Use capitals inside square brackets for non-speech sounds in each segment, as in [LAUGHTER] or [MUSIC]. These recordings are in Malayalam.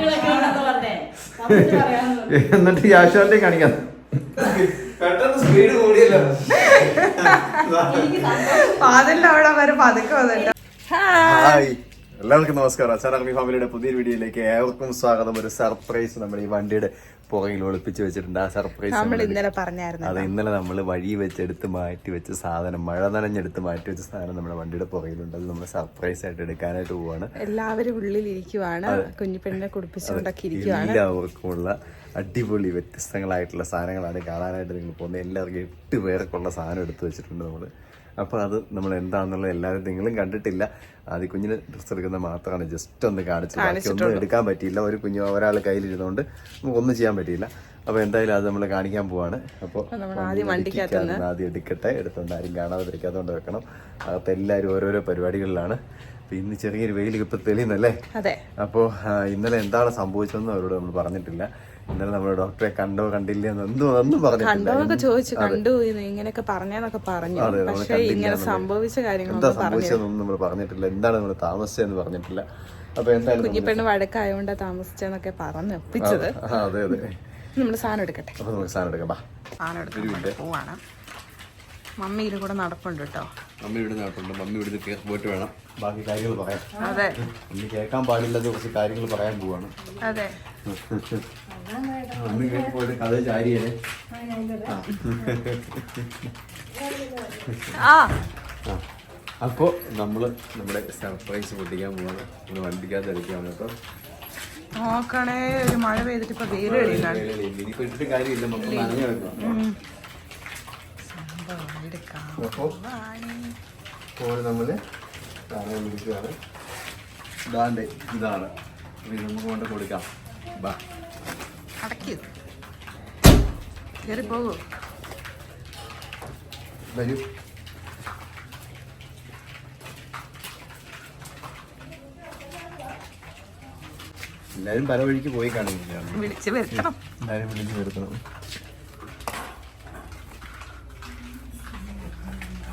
[LAUGHS] എന്നിട്ട് യാശോന്റെ കാണിക്കാം. പെട്ടെന്ന് സ്പീഡ് കൂടിയല്ലോ. വാതിലിന്റെ അവിടെ വരെ പതുക്കെ വന്നിട്ട് ഹായ്. എല്ലാവർക്കും നമസ്കാരം. അച്ഛൻ അർമി ഫാമിലിയുടെ പുതിയൊരു വീഡിയോയിലേക്ക് ഏവർക്കും സ്വാഗതം. ഒരു സർപ്രൈസ് നമ്മുടെ ഈ വണ്ടിയുടെ പുറകിൽ ഒളിപ്പിച്ച് വെച്ചിട്ടുണ്ട്. ആ സർപ്രൈസ് നമ്മൾ ഇന്നലെ പറഞ്ഞായിരുന്നു അത് ഇന്നലെ നമ്മൾ വഴി വെച്ചെടുത്ത് മാറ്റി വെച്ച സാധനം മഴ നനഞ്ഞെടുത്ത് മാറ്റി വെച്ച സാധനം നമ്മുടെ വണ്ടിയുടെ പുറകിലുണ്ട്. അത് നമ്മൾ സർപ്രൈസ് ആയിട്ട് എടുക്കാനായിട്ട് പോവാണ്. എല്ലാവരും ഉള്ളിൽ ഇരിക്കുവാണ് കുഞ്ഞിപ്പെണ്ണിനെ കുടിപ്പിച്ചുകൊണ്ടൊക്കെ ഇരിക്കുവാണ് എല്ലാവർക്കുമുള്ള അടിപൊളി വ്യത്യസ്തങ്ങളായിട്ടുള്ള സാധനങ്ങളാണ് കാണാനായിട്ട് നിങ്ങൾ പോകുന്നത്. എല്ലാവർക്കും എട്ട് പേർക്കുള്ള സാധനം എടുത്ത് വെച്ചിട്ടുണ്ട് നമ്മൾ അപ്പോൾ അത് നമ്മൾ എന്താണെന്നുള്ളത് എല്ലാവരും നിങ്ങളും കണ്ടിട്ടില്ല. ആദ്യ കുഞ്ഞിന് ഡ്രസ്സ് എടുക്കുന്ന മാത്രമാണ്. ജസ്റ്റ് ഒന്ന് കാണിച്ചു. ബാക്കിയൊന്നും എടുക്കാൻ പറ്റിയില്ല. ഒരു കുഞ്ഞു ഒരാൾ കയ്യിലിരുന്നുകൊണ്ട് നമുക്കൊന്നും ചെയ്യാൻ പറ്റിയില്ല. അപ്പോൾ എന്തായാലും അത് നമ്മൾ കാണിക്കാൻ പോവാണ്. അപ്പോൾ ആദ്യം എടുക്കട്ടെ. എടുത്തോണ്ട് ആരും കാണാതിരിക്കാത്തോണ്ട് വെക്കണം. അകത്ത് എല്ലാവരും ഓരോരോ പരിപാടികളിലാണ്. ഇന്ന് ചെറിയൊരു വെയിൽ ഇപ്പം തെളിയുന്നല്ലേ? അപ്പോൾ ഇന്നലെ എന്താണ് സംഭവിച്ചതെന്ന് അവരോട് നമ്മൾ പറഞ്ഞിട്ടില്ല. ഇന്നലെ നമ്മുടെ ഡോക്ടറെ കണ്ടോ കണ്ടില്ല എന്നൊന്നും പറഞ്ഞിട്ടില്ല കണ്ടോന്നൊക്കെ ചോദിച്ചു കണ്ടു ഇങ്ങനെയൊക്കെ പറഞ്ഞെന്നൊക്കെ പറഞ്ഞു. പക്ഷെ ഇങ്ങനെ സംഭവിച്ച എന്താ കാര്യങ്ങളൊന്നും പറഞ്ഞു നമ്മൾ പറഞ്ഞിട്ടില്ല. എന്താണ് നമ്മൾ താമസിച്ചതെന്ന് പറഞ്ഞിട്ടില്ല. അപ്പോൾ എന്തായാലും കുഞ്ഞിപ്പെണ്ണ് വഴക്കായോണ്ടാ താമസിച്ചെന്നൊക്കെ പറഞ്ഞു ഒപ്പിച്ചത്. അതെ അതെ. നമ്മൾ സാധനം എടുക്കട്ടെ. അപ്പോൾ നമുക്ക് സാധനം എടുക്കാം. സാധനം എടുക്കാം. പോവാണ്. മമ്മി ഇതിൽ കൂടെ നടപ്പുണ്ട് കേട്ടോ. മമ്മി ഇവിടെ നടപ്പുണ്ട്. മമ്മി ഇവിടുന്ന് കേസ് പോയിട്ട് വേണം. ബാക്കി കാര്യങ്ങൾ പറയാം. അതെ. മമ്മി കേൾക്കാൻ പാടില്ലാത്ത കുറച്ച് കാര്യങ്ങൾ പറയാൻ പോവാണ്. അതെ. മമ്മി കേട്ട് പോയിട്ട് കഥ ചാരിയേ. ആ. ആ. അപ്പോ നമ്മൾ നമ്മുടെ സർപ്രൈസ് പൊട്ടിക്കാൻ പോവാണ്. നമ്മൾ വണ്ടിക്കകത്ത് എടുക്കുകയാണ് കേട്ടോ. നോക്കണേ ഒരു മഴ പെയ്തിട്ട് ഇപ്പൊ വെയിൽ കഴിയുന്നതാണ് ഇനിയിപ്പോ ഇട്ടിട്ട് കാര്യമില്ല. നമുക്ക് നനഞ്ഞു കിടക്കണം അപ്പോ ഫോൺ നമ്മൾ സാധനം വിളിക്കുകയാണ്. ഇതാണ്ട് ഇതാണ്. ഇത് നമുക്ക് കൊണ്ട് കൊടുക്കാം. ബാ. അടക്കി കയറി പോകൂ. വരൂ. എല്ലാരും പല വഴിക്ക് പോയി കാണില്ല വിളിച്ച് വരുത്തണം. എല്ലാരും വിളിച്ച് വരുത്തണം.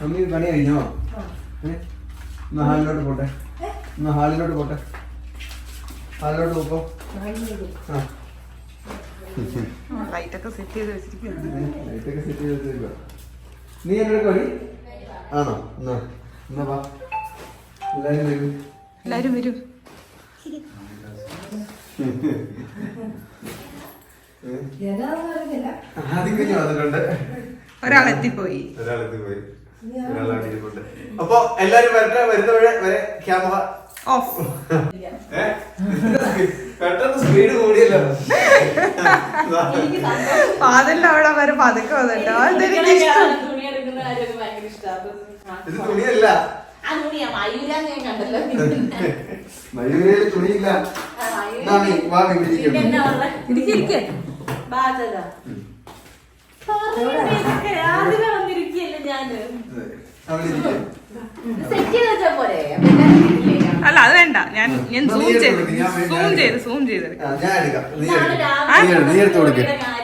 അമ്മി പണി കഴിഞ്ഞോ? എന്നാ ഹാളിലോട്ട് പോട്ടെ. എന്നാ ഹാളിലോട്ട് പോട്ടെ. ഹാളിലോട്ട് പോക്കോ. ആ. ലൈറ്റൊക്കെ സെറ്റ് ചെയ്ത് വെച്ചിരിക്കുന്നു. നീ എന്നോട് കളി ആണോ? എന്നാ എന്നാ വാ. എല്ലാരും വരും. എല്ലാരും വരും. ഒരാളെത്തിപ്പോയി. ഒരാളെത്തിപ്പോയി. ഒരാളെത്തി പോയി ഒരാളാണ് ഇരിപ്പുണ്ട് അപ്പൊ എല്ലാരും വരട്ടെ വരുന്ന വരെ ക്യാമറ. ഓഫ്. പെട്ടെന്ന് സ്പീഡ് കൂടിയല്ലോ. അവിടെ വരെ പതുക്കെ വന്നിട്ടോ. അതെനിക്ക് ഇഷ്ടം. ഇത് തുണിയല്ല. മയൂരയിൽ തുണിയില്ല. വാ ബാധക. അല്ല അത് വേണ്ട. ഞാൻ ഞാൻ സൂം ചെയ്ത് സൂം ചെയ്ത് സൂം ചെയ്ത്.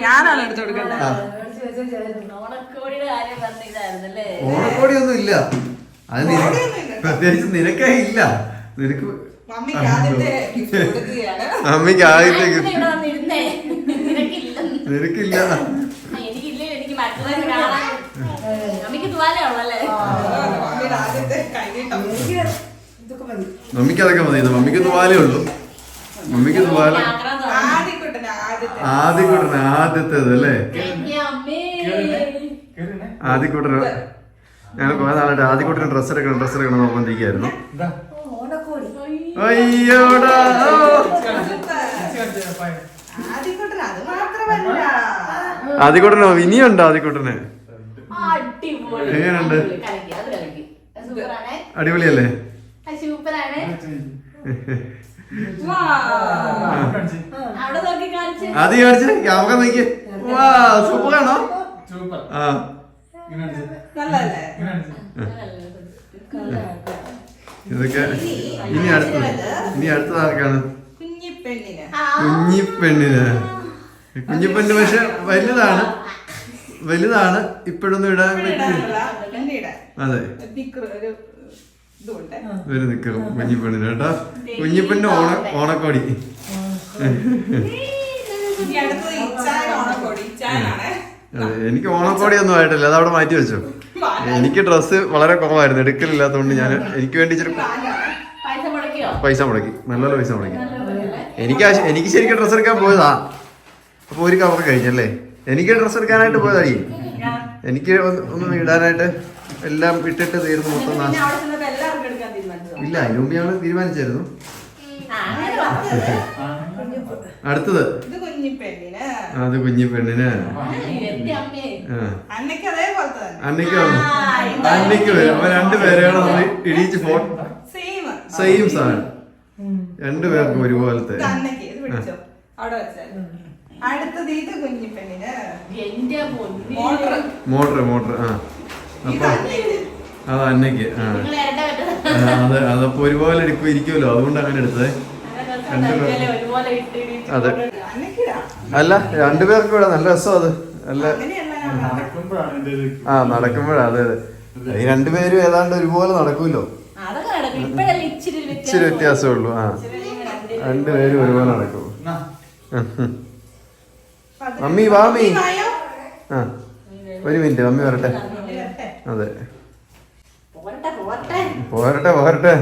ഞാനാണ് എടുത്തു ഇതായിരുന്നല്ലേ ഓണക്കോടി ഒന്നും ഇല്ല. അത് നിനക്ക് പ്രത്യേകിച്ച് നിനക്കായി ഇല്ല. നിനക്ക് അമ്മയ്ക്ക് ആദ്യത്തെ നിനക്കില്ല. എനിക്കില്ല? എനിക്ക് മറ്റുള്ളവരെ മമ്മിക്ക് അതൊക്കെ മതി മമ്മിക്ക് തുവാലേ ഉള്ളൂ. മമ്മിക്ക് തുവാല ആദ്യക്കൂട്ടൻ ആദ്യത്തേത് അല്ലേ? ആദ്യക്കൂട്ടൻ ഞങ്ങൾ കുറെ നാളായിട്ട് ആദ്യക്കൂട്ടൻ ഡ്രസ്സ് എടുക്കണം ഡ്രസ്സ് എടുക്കണം എന്ന് പറഞ്ഞിരിക്കുകയായിരുന്നു അയ്യോടാ. ആദ്യക്കുട്ടൻ ഇനിയുണ്ടോ ആദ്യക്കൂട്ടന് എങ്ങനെയുണ്ട്? അത് അത് സൂപ്പറാണേ? അടിപൊളിയല്ലേ? അത് സൂപ്പറാണ്? അവിടെ നോക്കി കാണിച്ച്. ക്യാമറ നോക്കി. വാ സൂപ്പറാണോ? ആ. നല്ലല്ലേ ഇതൊക്കെ ഇനി അടുത്തത്. ഇനി അടുത്തത് ആർക്കാണ്? കുഞ്ഞിപ്പെണ്ണിന്. ആ, കുഞ്ഞിപ്പെണ്ണിന്. കുഞ്ഞിപ്പെണ്ണ് പക്ഷെ വലുതാണ്. വലുതാണ് ഇപ്പോഴൊന്നും ഇടാൻ അതെ. നിക്കറ് ഒരു നിക്കറ് കുഞ്ഞിപ്പെണ്ണിന് കേട്ടോ. കുഞ്ഞിപ്പെണ്ണിന് ഓണ ഓണക്കോടി. അതെ, എനിക്ക് ഓണക്കോടി. ഒന്നും ആയിട്ടില്ല അത് അവിടെ മാറ്റി വെച്ചു. എനിക്ക് ഡ്രസ്സ് വളരെ കുറവായിരുന്നു. എടുക്കലില്ലാത്തതുകൊണ്ട് ഞാൻ എനിക്ക് വേണ്ടി ഇച്ചിരി പൈസ മുടക്കിയോ? പൈസ മുടക്കി. നല്ല പൈസ മുടക്കി. എനിക്ക് എനിക്ക് ശരിക്കും ഡ്രസ്സ് എടുക്കാൻ പോയതാ. അപ്പൊ ഒരു കവർ കഴിഞ്ഞല്ലേ? എനിക്ക് ഡ്രസ്സ് എടുക്കാനായിട്ട് പോയതായി എനിക്ക് ഒന്ന് ഇടാനായിട്ട് എല്ലാം ഇട്ടിട്ട് തീർന്നു മൊത്തം ഇല്ല അതിനു മുമ്പ് ഞങ്ങൾ തീരുമാനിച്ചായിരുന്നു. അടുത്തത്. അത് കുഞ്ഞി പെണ്ണിന്. അന്നയ്ക്ക് അന്നയ്ക്ക് വരും. അപ്പൊ രണ്ടുപേരെയാണ് നമ്മൾ ഇടിച്ച് ഫോൺ സെയിം. സെയിം സാധനം. രണ്ടുപേർക്കും ഒരുപോലത്തെ. അവിടെ വെച്ചാൽ അടുത്തത് ഇത് എന്റെ മോട്ടർ മോട്ടർ മോട്ടർ ആ. അപ്പൊ അത് അന്നയ്ക്ക് ആ. അത് അതപ്പോ ഒരുപോലെ എടുക്കും ഇരിക്കുമല്ലോ അതുകൊണ്ട് അങ്ങനെ എടുത്തേ അതെ. അല്ല രണ്ടുപേർക്കും ഇവിടെ നല്ല രസം അത്. അല്ല നടക്കുമ്പോഴാണ് ആ നടക്കുമ്പോഴാ അതെ അതെ. ഈ രണ്ടുപേരും ഏതാണ്ട് ഒരുപോലെ നടക്കുമല്ലോ. അതൊക്കെ നടക്കും. ഇച്ചിരി വ്യത്യാസമേ ഉള്ളൂ ആ. രണ്ടുപേരും ഒരുപോലെ നടക്കും. എന്നാ, പതിനെട്ട് മമ്മി വാ മമ്മി. ആ ഒരു മിനിറ്റ് മമ്മി വരട്ടെ. അതെ. പോരട്ടെ പോരട്ടെ. പോരട്ടെ പോരട്ടെ.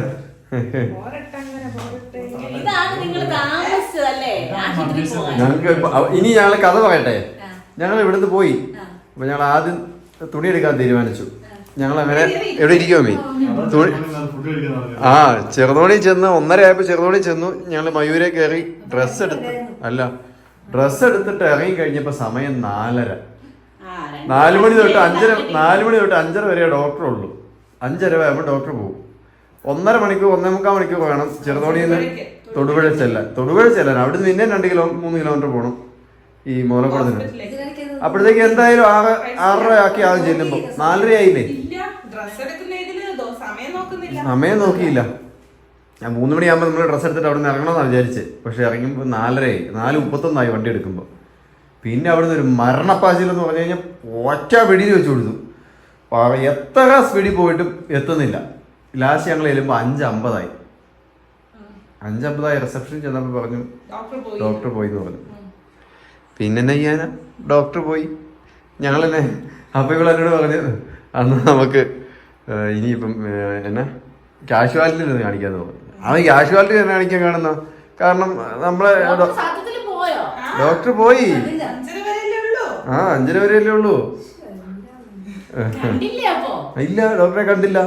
പോരട്ടെ പോരട്ടെ. ഇതാണ് നിങ്ങൾ താമസിച്ചതല്ലേ? ആശുപത്രി ഞങ്ങൾക്ക് ഇനി ഞങ്ങൾ കഥ പറയട്ടെ. ഞങ്ങൾ ഇവിടുന്ന് പോയി. അപ്പൊ ഞങ്ങൾ ആദ്യം തുണി എടുക്കാൻ തീരുമാനിച്ചു. ഞങ്ങൾ അങ്ങനെ എവിടെ ഇരിക്കുമോ മീ തുണി. ആ ചെറുതോണി ചെന്ന് ഒന്നര ആയപ്പോ ചെറുതോണി ചെന്നു. ഞങ്ങൾ മയൂരെ കയറി ഡ്രസ്സ് എടുത്ത് അല്ല ഡ്രസ്സ് എടുത്തിട്ട് ഇറങ്ങി കഴിഞ്ഞപ്പോ സമയം നാലര. നാല് മണി തൊട്ട് അഞ്ചര നാല് മണി തൊട്ട് അഞ്ചര വരെ ഡോക്ടർ ഉള്ളൂ. അഞ്ചര ആകുമ്പോൾ ഡോക്ടർ പോകും. ഒന്നര മണിക്കൂർ ഒന്നേ മുക്കാൽ മണിക്കൂർ വേണം ചെറുതോണിയിൽ നിന്ന് തൊടുപുഴ ചെല്ലാൻ തൊടുപുഴ ചെല്ലാൻ അവിടെ നിന്ന് പിന്നെ രണ്ട് കിലോ മൂന്ന് കിലോമീറ്റർ പോകണം ഈ മൂലക്കുളത്തിന്. അപ്പോഴത്തേക്ക് എന്തായാലും ആറ് ആറര ആക്കി ആകും ചെല്ലുമ്പോൾ നാലര ആയില്ലേ ഡ്രസ് സമയം നോക്കിയില്ല. ഞാൻ മൂന്ന് മണിയാകുമ്പോൾ നമ്മൾ ഡ്രസ്സ് എടുത്തിട്ട് അവിടെ നിന്ന് ഇറങ്ങണമെന്നാണ് വിചാരിച്ച്. പക്ഷേ ഇറങ്ങുമ്പോൾ നാലരയായി. നാല് മുപ്പത്തൊന്നായി വണ്ടി എടുക്കുമ്പോൾ പിന്നെ അവിടെ നിന്ന് ഒരു മരണപ്പാച്ചിൽ എന്ന് പറഞ്ഞു കഴിഞ്ഞാൽ ഒറ്റ വെടിയിൽ വെച്ച് കൊടുത്തു അപ്പോൾ എത്ര സ്പീഡിൽ പോയിട്ടും എത്തുന്നില്ല. ലാസ്റ്റ് ഞങ്ങൾ ചെല്ലുമ്പോൾ അഞ്ച് അമ്പതായി അഞ്ചമ്പതായി റിസപ്ഷൻ ചെന്നപ്പോൾ പറഞ്ഞു ഡോക്ടർ പോയി. എന്ന് പറഞ്ഞു. പിന്നെ എന്നാ ചെയ്യാനാ? ഡോക്ടർ പോയി. ഞങ്ങൾ തന്നെ അപ്പോൾ ഇവിടെ എന്നോട് പറഞ്ഞു അന്ന് നമുക്ക് ഇനിയിപ്പം എന്നാ കാഷ്വാലിറ്റിയിൽ നിന്ന് കാണിക്കാന്ന് പറഞ്ഞു. അവൻ കാഷ്വാലിറ്റി തന്നെ കാണിക്കാൻ കാണുന്ന കാരണം നമ്മളെ ഡോക്ടർ പോയോ? ഡോക്ടർ പോയി. അഞ്ചര വരെയല്ലേ ഉള്ളൂ. ആ അഞ്ചര വരെയല്ലേ ഉള്ളൂ. കണ്ടില്ലേ അപ്പൊ? ഇല്ല ഡോക്ടറെ കണ്ടില്ല.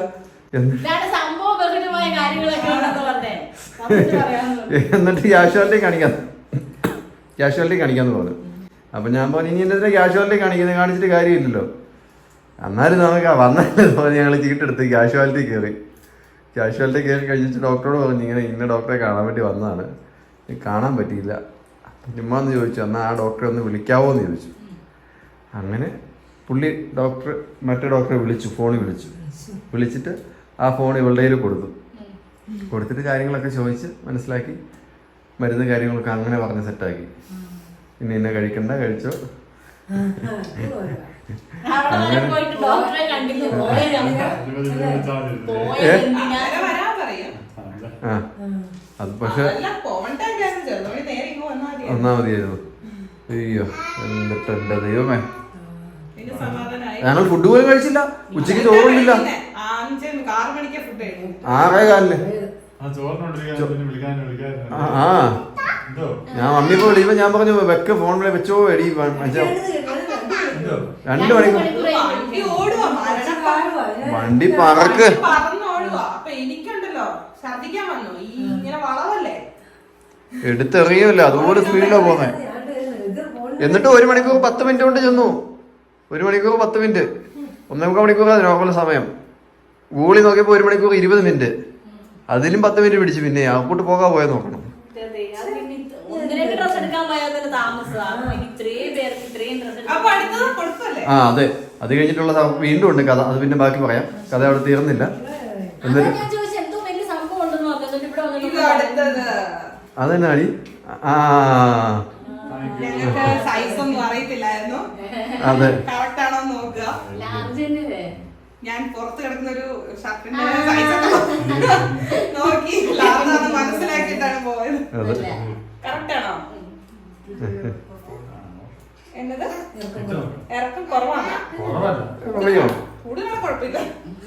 എന്നിട്ട് ക്യാഷ്വാലിറ്റി കാണിക്കാം ക്യാഷ്വാലിറ്റി കാണിക്കാന്ന് പറഞ്ഞു. അപ്പൊ ഞാൻ പറഞ്ഞു ഇനി എന്തിനാ ക്യാഷ്വാലിറ്റി കാണിക്കുന്നത് കാണിച്ചിട്ട് കാര്യമില്ലല്ലോ. എന്നാലും നമുക്ക് വന്നാലും ഞങ്ങൾ ചീട്ടെടുത്ത് ക്യാഷ്വാലിറ്റി കയറി. ക്യാഷ്വാലിറ്റി കയറി കഴിഞ്ഞിട്ട് ഡോക്ടറോട് പറഞ്ഞു ഇങ്ങനെ ഇന്ന ഡോക്ടറെ കാണാൻ വേണ്ടി വന്നതാണ്. കാണാൻ പറ്റിയില്ല. ചുമ്മാ എന്ന് ചോദിച്ചു. എന്നാൽ ആ ഡോക്ടറെ ഒന്ന് വിളിക്കാവോ എന്ന് ചോദിച്ചു. അങ്ങനെ പുള്ളി ഡോക്ടർ മറ്റേ ഡോക്ടറെ വിളിച്ചു ഫോണിൽ വിളിച്ചു. വിളിച്ചിട്ട് ആ ഫോൺ ഇവളുടെ കയ്യിൽ കൊടുത്തു. കൊടുത്തിട്ട് കാര്യങ്ങളൊക്കെ ചോദിച്ച് മനസ്സിലാക്കി. മരുന്ന് കാര്യങ്ങളൊക്കെ അങ്ങനെ പറഞ്ഞ് സെറ്റാക്കി പിന്നെ എന്നെ കഴിക്കണ്ട കഴിച്ചോ. അത് പക്ഷെ ഒന്നാ മതിയായിരുന്നു. അയ്യോ എന്നിട്ട് എന്റെ ദൈവമേ. ഞങ്ങൾ ഫുഡ് പോലും കഴിച്ചില്ല. ഉച്ചയ്ക്ക് ചോറില്ല ആറ് കാലിൽ. ആ ഞാൻ മമ്മി ഇപ്പൊ വിളിക്കുമ്പോ ഞാൻ പറഞ്ഞു വെക്ക ഫോൺ വിളി വെച്ചോ എടി എന്തോ രണ്ട് മണിക്കൂർ. വണ്ടി പറക്ക്. എടുത്തെറിയല്ല അപ്പൊ എനിക്കുണ്ടല്ലോ ഛർദിക്കാൻ വന്നു. ഈ ഇങ്ങനെ വളവല്ലേ? എടുത്തെറിയുമല്ലോ അതുപോലെ സ്പീഡിലാ പോന്നെ. എന്നിട്ട് ഒരു മണിക്കൂർ പത്ത് മിനിറ്റ് കൊണ്ട് ചെന്നു. ഒരു മണിക്കൂർ പത്ത് മിനിറ്റ്. ഒന്നേ മുക്കാൽ മണിക്കൂർ നോർമൽ സമയം. ഗൂഗിളിൽ നോക്കിയപ്പോൾ ഒരു മണിക്കൂർ ഇരുപത് മിനിറ്റ്. അതിലും പത്ത് മിനിറ്റ് പിടിച്ചു പിന്നെ അങ്ങോട്ട് പോകാൻ പോയാൽ നോക്കണം അത് പിന്നെ ഒന്ന് രണ്ട് ഡ്രസ് എടുക്കാൻ പോയാൽ ഇത്രയും പേർക്ക് ഇത്രയും ആ അതെ. അത് കഴിഞ്ഞിട്ടുള്ള സം- വീണ്ടും ഉണ്ട് കഥ. അത് പിന്നെ ബാക്കി പറയാം. കഥ അവിടെ തീർന്നില്ല. അതെന്നാണ് എന്നിട്ട് ഞാൻ ചോദിച്ചു എന്തോ വലിയ സംഭവം ഉണ്ടെന്ന് പറഞ്ഞു. എന്നിട്ട് ഇവിടെ ഇത് വന്നിട്ട് അടുത്തത് അതെന്നാടി ആ. ഞങ്ങൾക്ക് സൈസ് ഒന്നും അറിയത്തില്ലായിരുന്നു. അതെ. കറക്റ്റ് ആണോ എന്ന് നോക്കുക. ഞാൻ പുറത്ത് കിടക്കുന്ന ഒരു ഷർട്ടിന്റെ സൈസ് നോക്കി. ലാർജാന്ന് മനസ്സിലാക്കിയിട്ടാണ് പോയത്. അതെ. കറക്റ്റ് ആണോ? എന്നത്? ഇറക്കം കുറവാണ് കുഴപ്പമില്ല.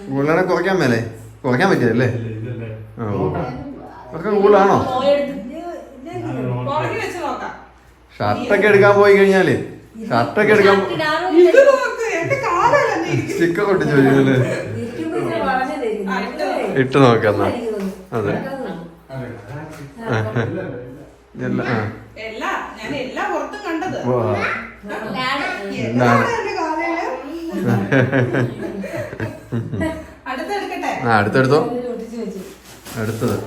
കൂടുതലാണെ കുറയ്ക്കാൻ മേലെ. കുറയ്ക്കാൻ പറ്റിയല്ലേ. ഒക്കെ കൂടുതലാണോ? ഷർട്ടൊക്കെ എടുക്കാൻ പോയി കഴിഞ്ഞാൽ. ഷർട്ടൊക്കെ എടുക്കാൻ സ്റ്റിക്കർ ഒട്ടിച്ച് വെച്ചില്ലേ? ഇട്ട് നോക്കാം അതെ. എല്ലാ ആ. എല്ലാ ഞാൻ എല്ലാ പുറത്തും കണ്ടത്. അടുത്തെടുത്തോ. അടുത്തത്.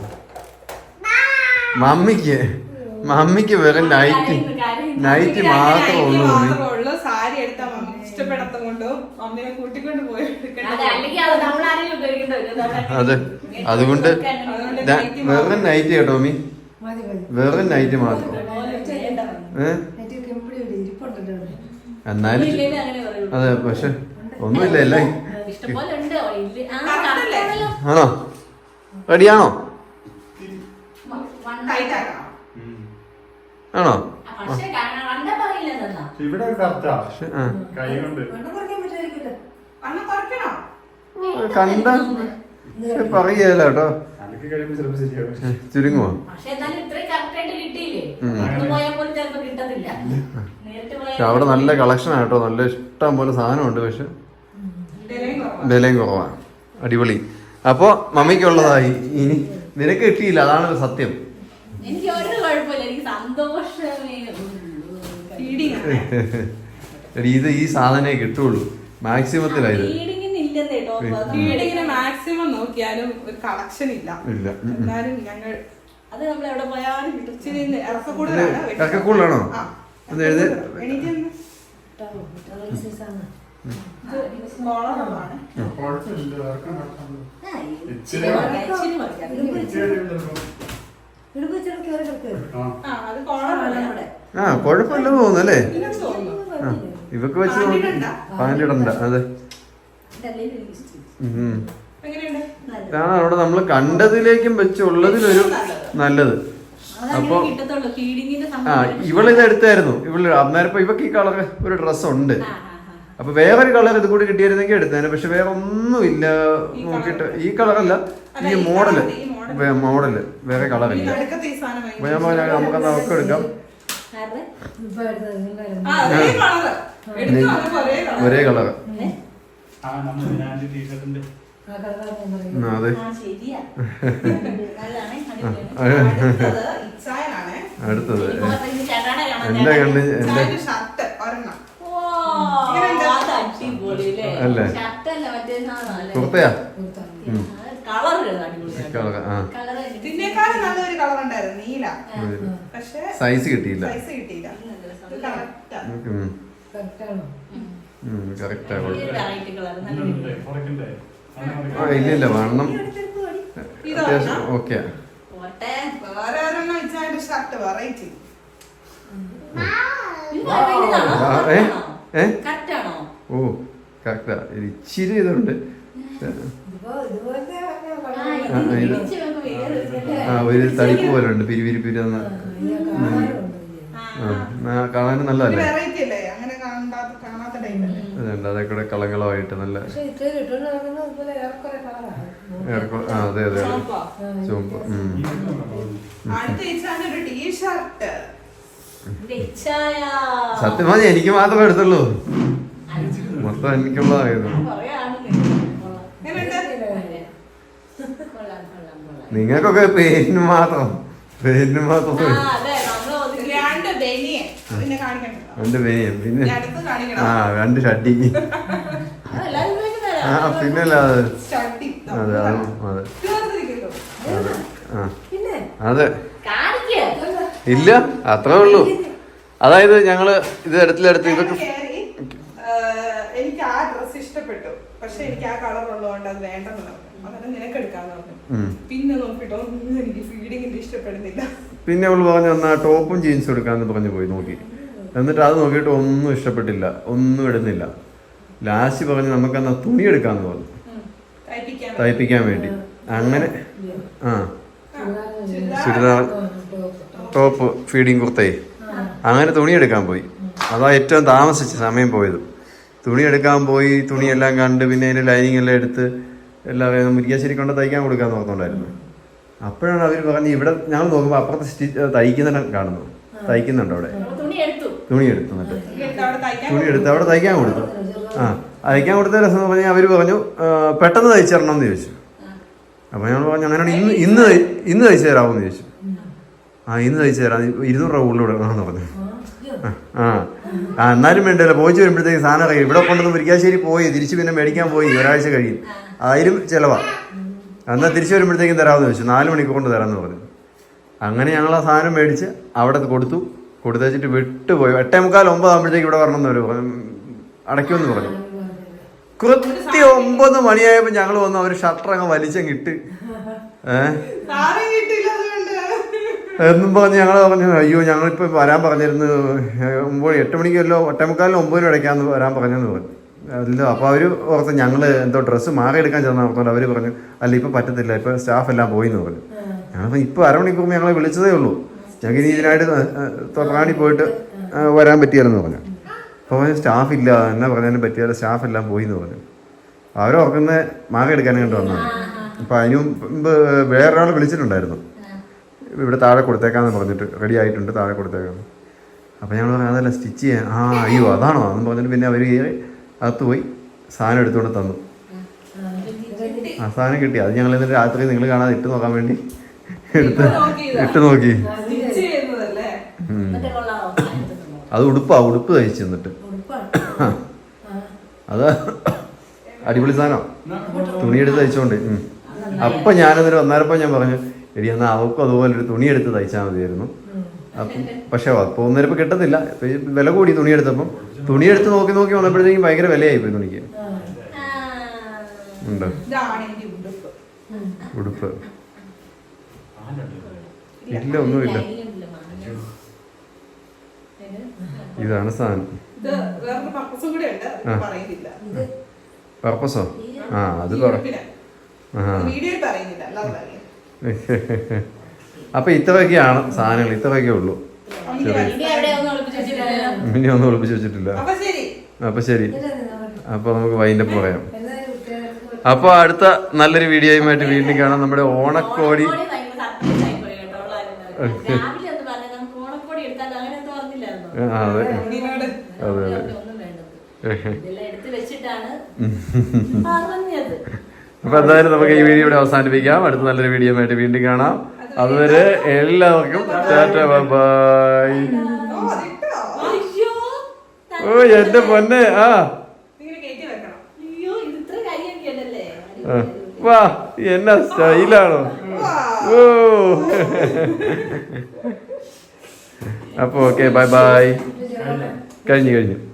മമ്മിക്ക് മമ്മിക്ക് വെറും നൈറ്റ് നൈറ്റ് മാത്രം ഉള്ളൂ തോന്നി സാരി എടുത്താ ഇഷ്ടപ്പെടാത്ത കൊണ്ട് മമ്മിനെ കൂട്ടിക്കൊണ്ട് പോയി എടുക്കട്ടെ. അല്ലെങ്കിൽ അത് അതുകൊണ്ട് വെറും നൈറ്റ് കേട്ടോ മമ്മി. വെറും നൈറ്റ് മാത്രം. എന്നാലും അതെ പക്ഷെ ഒന്നുമില്ല അല്ലേ ഇഷ്ടംപോലെ ഉണ്ട്. ഇല്ല- ആ, ആണോ? റെഡിയാണോ? ആണോ? ഇവിടെ കൊണ്ട്. അന്ന് കുറയ്ക്കണോ. കണ്ട. പറയല്ലോ കേട്ടോ. ചുരുങ്ങുമോ കിട്ടിയില്ലേ? പോയാൽ പോലും ചിലപ്പോ കിട്ടത്തില്ല. നേരിട്ട് പക്ഷെ അവിടെ നല്ല കളക്ഷൻ ആട്ടോ നല്ല ഇഷ്ടം പോലെ സാധനമുണ്ട് പക്ഷെ. വിലയും കുറവാ. വിലയും കുറവാണ് അടിപൊളി. അപ്പൊ മമ്മിക്കുള്ളതായി. ഇനി നിനക്ക് കിട്ടിയില്ല. അതാണ് സത്യം. എനിക്ക് ഒരു കുഴപ്പമില്ല. എനിക്ക് സന്തോഷമേ എടി, ഇത് ഈ സാധനമേ കിട്ടുള്ളൂ. മാക്സിമത്തിലായത് മാക്സിമം നോക്കിയാലും ഒരു കളക്ഷൻ ഇല്ല. എന്നാലും ഞങ്ങൾ അത് നമ്മൾ എവിടെ പോയാലും കിട്ടും. ഇച്ചിരി ഇറക്കക്കൂടുതലാണോ? ആ. ഒന്ന് എഴുതി. ആ, ആ. ആ ആ കുഴപ്പമില്ലെന്ന് തോന്നുന്നു. അല്ലേ ആ ഇവക്ക് വെച്ച് പാൻഡിടണ്ട പാൻറിടണ്ട? അതെ. എങ്ങനെയുണ്ട്? അവിടെ നമ്മൾ കണ്ടതിലേക്കും വെച്ച് ഉള്ളതിലൊരു നല്ലത്. അപ്പോൾ ആ ഇവളിത് എടുത്തായിരുന്നു. ഇവൾ അന്നേരം ഇപ്പൊ ഇവക്ക് ഈ കളർ ഒരു ഡ്രസ് ഉണ്ട്. അപ്പൊ വേറൊരു കളർ ഇത് കൂടി കിട്ടിയിരുന്നെങ്കിൽ എടുത്തേനെ പക്ഷെ വേറെ ഒന്നും ഇല്ല നോക്കിയിട്ട് ഈ കളറല്ല ഈ മോഡൽ. മോഡൽ. വേറെ കളറില്ല. അപ്പൊ ഞാൻ പറഞ്ഞു നമുക്ക് നമുക്ക് എടുക്കാം. ആ, ഒരേ colour. എടുത്തു ഒരേ colour. ഒരേ കളർ ആ നമ്മൾ ഞാൻ ടീഷർട്ടിന്റെ അതെ. അടുത്തത് എന്റെ കണ്ണ് കണ്ട് എന്റെ അല്ലേ? അല്ലേ? മറ്റേ സാധനം അല്ലേ? കുർത്തയാ സൈസ് കിട്ടിയില്ല. കറക്റ്റ് ഇല്ല ഇല്ല വണ്ണം ഇതോ അത്യാവശ്യം ഓക്കെ? ഓ കറക്റ്റാ. ഇച്ചിരി ഇതുണ്ട്. ആ, ഒരു ഒരു തടിപ്പ് പോലെ ഉണ്ട് പിരി പിരി പിരി എന്ന് ആ, ആ കാണാനും നല്ലതല്ലേ? കൂടെ കളങ്ങളമായിട്ട് നല്ല അതെ അതെ അതെ. സത്യം പറഞ്ഞാൽ എനിക്ക് മാത്രമേ എടുത്തുള്ളൂ. മൊത്തം എനിക്കുള്ളതായിരുന്നു. നിങ്ങൾക്കൊക്കെ പേരിന് മാത്രം പേരിന് മാത്രം അതെ, പിന്നെ കാണിക്കണ്ടോ രണ്ട് പേയും പിന്നെ ആ രണ്ട് ഷഡ്ഡി? ആ പിന്നെ അല്ലാതെ ഷർട്ടി അതെ അത്. അതെ ആ. അതെ. ഇല്ല അത്രേ ഉള്ളൂ. അതായത് ഞങ്ങൾ ഇത് എടുത്തിലെടുത്ത് ഇതൊക്കെ എനിക്ക് ആ ഡ്രസ് ഇഷ്ടപ്പെട്ടു. പക്ഷെ എനിക്ക് ആ കളർ ഉള്ളതുകൊണ്ട് അത് വേണ്ടെന്ന് പറഞ്ഞു. അന്നേരം നിനക്ക് എടുക്കാന്ന് പറഞ്ഞു പിന്നെ നോക്കിട്ടോ ഒന്നും എനിക്ക് ഫീഡിങ്ങിന്റെ ഇഷ്ടപ്പെടുന്നില്ല. പിന്നെ അവൾ പറഞ്ഞു എന്നാ ടോപ്പും ജീൻസും എടുക്കാന്ന് പറഞ്ഞു പോയി നോക്കി. എന്നിട്ട് അത് നോക്കിയിട്ട് ഒന്നും ഇഷ്ടപ്പെട്ടില്ല ഒന്നും ഇടുന്നില്ല. ലാസ്റ്റ് പറഞ്ഞ് നമുക്ക് എന്നാ തുണി എടുക്കാന്ന് പറഞ്ഞു. തയ്പ്പിക്കാൻ വേണ്ടി. അങ്ങനെ ആ. ചുരിദാർ ടോപ്പ്. ഫീഡിങ് കുർത്തേ. അങ്ങനെ തുണി എടുക്കാൻ പോയി. അതാ ഏറ്റവും താമസിച്ച സമയം പോയത്. തുണി എടുക്കാൻ പോയി തുണിയെല്ലാം കണ്ട് പിന്നെ അതിന്റെ ലൈനിങ് എല്ലാം എടുത്ത് എല്ലാം മുരിക്കാശ്ശേരി കൊണ്ട് തയ്ക്കാൻ കൊടുക്കാൻ നോക്കുന്നുണ്ടായിരുന്നു അപ്പോഴാണ് അവർ പറഞ്ഞ് ഇവിടെ ഞങ്ങൾ നോക്കുമ്പോൾ അപ്പുറത്തെ സ്റ്റിച്ച് തയ്ക്കുന്ന കാണുന്നു. തയ്ക്കുന്നുണ്ട് അവിടെ. തുണി എടുത്തു എന്നിട്ട് എടുത്ത് അവിടെ തയ്ക്കാൻ തുണി എടുത്ത് അവിടെ തയ്ക്കാൻ കൊടുത്തു. ആ തയ്ക്കാൻ കൊടുത്ത രസം എന്ന് പറഞ്ഞാൽ അവർ പറഞ്ഞു പെട്ടെന്ന് തയ്ച്ചു തരണം എന്ന് ചോദിച്ചു. അപ്പൊ ഞങ്ങൾ പറഞ്ഞു അങ്ങനെയാണ് ഇന്ന് ഇന്ന് ഇന്ന് തയ്ച്ചു തരാമെന്ന് ചോദിച്ചു. ആ ഇന്ന് തയ്ച്ചു തരാം. ഇരുന്നൂറ് രൂപ ഉള്ളിൽ കൊടുക്കണമെന്ന് പറഞ്ഞു ആ ആ എന്നാലും വേണ്ടല്ലോ പോയിച്ച് വരുമ്പോഴത്തേക്ക് സാധനം കഴിയും. ഇവിടെ കൊണ്ടുവന്ന് മുരിക്കാശ്ശേരി പോയി തിരിച്ച് പിന്നെ മേടിക്കാൻ പോയി ഒരാഴ്ച കഴിയും. ആയിരം ചിലവാ. എന്നാൽ തിരിച്ചു വരുമ്പോഴത്തേക്കും തരാമെന്ന് ചോദിച്ചു. നാല് മണിക്കൂർ കൊണ്ട് തരാമെന്ന് പറഞ്ഞു. അങ്ങനെ ഞങ്ങൾ ആ സാധനം മേടിച്ച് അവിടെ കൊടുത്തു. കൊടുത്തേച്ചിട്ട് വിട്ടുപോയി. എട്ടേ മുക്കാൽ ഒമ്പതാകുമ്പോഴത്തേക്ക് ഇവിടെ വരണം എന്ന് അവർ അടയ്ക്കുമെന്ന് പറഞ്ഞു. കൃത്യ ഒമ്പത് മണിയായപ്പോൾ ഞങ്ങൾ വന്ന് അവർ ഷട്ടർ അങ്ങ് വലിച്ചങ്ങ് ഇട്ട്. ഏഹ് എന്നും പറഞ്ഞ് ഞങ്ങൾ പറഞ്ഞു അയ്യോ ഞങ്ങളിപ്പോൾ വരാൻ പറഞ്ഞിരുന്നു. ഒമ്പത് എട്ട് മണിക്കല്ലോ ഒട്ടേമുക്കാലിന് ഒമ്പതിന് ഇടയ്ക്കാന്ന് വരാൻ പറഞ്ഞെന്ന് പറഞ്ഞു. അല്ല അപ്പോൾ അവർ ഓർത്ത് ഞങ്ങൾ എന്തോ ഡ്രസ്സ് മാറിയെടുക്കാൻ ചെന്ന ഓർത്തോണ്ട് അവർ പറഞ്ഞു അല്ല ഇപ്പം പറ്റത്തില്ല ഇപ്പം സ്റ്റാഫ് എല്ലാം പോയി എന്ന് പറഞ്ഞു ഞങ്ങൾ ഇപ്പോൾ അരമണിക്കൂർ ഞങ്ങളെ വിളിച്ചതേ ഉള്ളൂ. ഞങ്ങൾക്ക് ഇനി ഇതിനായിട്ട് തൊട്ടാണി പോയിട്ട് വരാൻ പറ്റിയാലെന്ന് പറഞ്ഞു. അപ്പോൾ സ്റ്റാഫ് ഇല്ല എന്നാ പറഞ്ഞാലും പറ്റിയാലും സ്റ്റാഫ് എല്ലാം പോയി എന്ന് പറഞ്ഞു അവരെ അവരോർക്കുന്ന മാങ്ങ എടുക്കാനും കണ്ടു വന്നത് അപ്പം അതിന് മുമ്പ് വേറൊരാൾ വിളിച്ചിട്ടുണ്ടായിരുന്നു. ഇവിടെ താഴെ കൊടുത്തേക്കാന്ന് പറഞ്ഞിട്ട് റെഡി ആയിട്ടുണ്ട് താഴെ കൊടുത്തേക്കാന്ന്. അപ്പോൾ ഞങ്ങൾ പറഞ്ഞു അതല്ല സ്റ്റിച്ച് ചെയ്യാൻ ആ അയ്യോ അതാണോ? എന്ന് പറഞ്ഞിട്ട് പിന്നെ അവർ കയറി അകത്ത് പോയി സാധനം എടുത്തുകൊണ്ട് തന്നു. ആ സാധനം കിട്ടി. അത് ഞങ്ങൾ എന്നിട്ട് രാത്രി നിങ്ങൾ കാണാതെ ഇട്ട് നോക്കാൻ വേണ്ടി എടുത്ത്. ഇട്ട് നോക്കി. അത് ഉടുപ്പാ ഉടുപ്പ് തയ്ച്ചു എന്നിട്ട് അത് അടിപൊളി സാധനം. തുണിയെടുത്ത് തയ്ച്ചോണ്ട്. അപ്പം ഞാനതിന് വന്നേരപ്പോ ഞാൻ പറഞ്ഞു എടി എന്നാ അവക്കും അതുപോലെ ഒരു തുണി എടുത്ത് തയ്ച്ചാൽ മതിയായിരുന്നു അപ്പം പക്ഷെ അപ്പൊ ഒന്നരപ്പം കിട്ടത്തില്ല. വില കൂടി തുണി എടുത്തപ്പം തുണി എടുത്ത് നോക്കി നോക്കി വന്നപ്പോഴത്തേക്കും ഭയങ്കര വിലയായി പോയി തുണിക്ക്. ഉണ്ട്. ഇതാണ് ഉടുപ്പ്. ഉടുപ്പ്. ഇല്ല. ഒന്നുമില്ല? ഇതാണ് സാധനം. പർപ്പസും ആ. അത് അപ്പൊ ഇത്രയൊക്കെയാണ് സാധനങ്ങൾ ഇത്രയൊക്കെ ഉള്ളു. ഇനി ഒന്നും ഒളിപ്പിച്ച് വെച്ചിട്ടില്ല. അപ്പൊ ശരി. അപ്പൊ ശരി. അപ്പൊ നമുക്ക് വൈൻഡപ്പ് പറയാം. അപ്പൊ അടുത്ത നല്ലൊരു വീഡിയോയുമായിട്ട് വീണ്ടും കാണാം. നമ്മുടെ ഓണക്കോടി. അതെ. അതെ അതെ. ഒന്നും വേണ്ടത്. ഇതെല്ലാം എടുത്ത് വെച്ചിട്ടാണ് പറഞ്ഞത്. അപ്പൊ എന്തായാലും നമുക്ക് ഈ വീഡിയോ ഇവിടെ അവസാനിപ്പിക്കാം. അടുത്ത നല്ലൊരു വീഡിയോ ആയിട്ട് വീണ്ടും കാണാം. അതുവരെ എല്ലാവർക്കും ടാറ്റ ബൈ. ഓ എന്റെ പൊന്നെ. ആ. വാ എന്നാ സ്റ്റൈലാണോ? ഓ. അപ്പൊ ഓക്കെ ബൈ ബൈ കഴിഞ്ഞു കഴിഞ്ഞു.